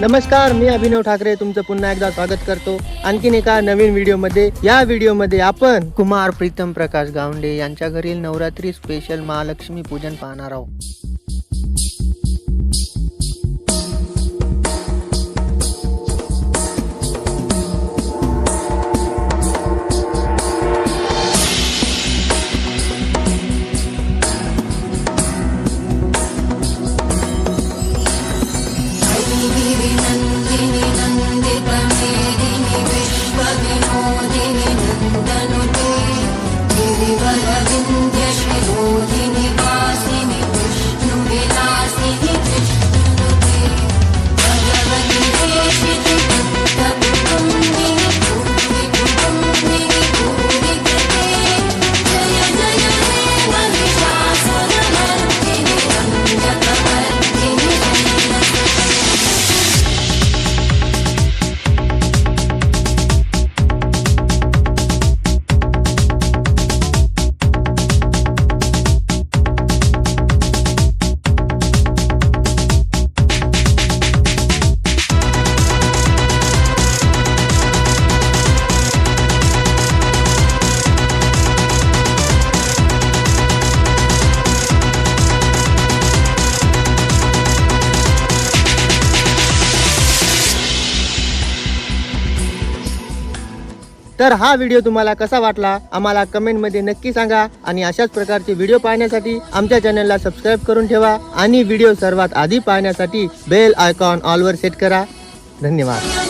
नमस्कार मी अभिनव ठाकरे. तुमचं पुन्हा एकदा स्वागत करतो. आणखीन एका नवीन व्हिडिओमध्ये. या व्हिडिओमध्ये आपण कुमार प्रीतम प्रकाश गावंडे यांच्या घरील नवरात्री स्पेशल महालक्ष्मी पूजन पाहणार आहोत. तर हा व्हिडिओ तुम्हाला कसा वाटला आम्हाला कमेंटमध्ये नक्की सांगा आणि अशाच प्रकारचे व्हिडिओ पाहण्यासाठी आमच्या चॅनलला सबस्क्राईब करून ठेवा आणि व्हिडिओ सर्वात आधी पाहण्यासाठी बेल आयकॉन ऑलवर सेट करा. धन्यवाद.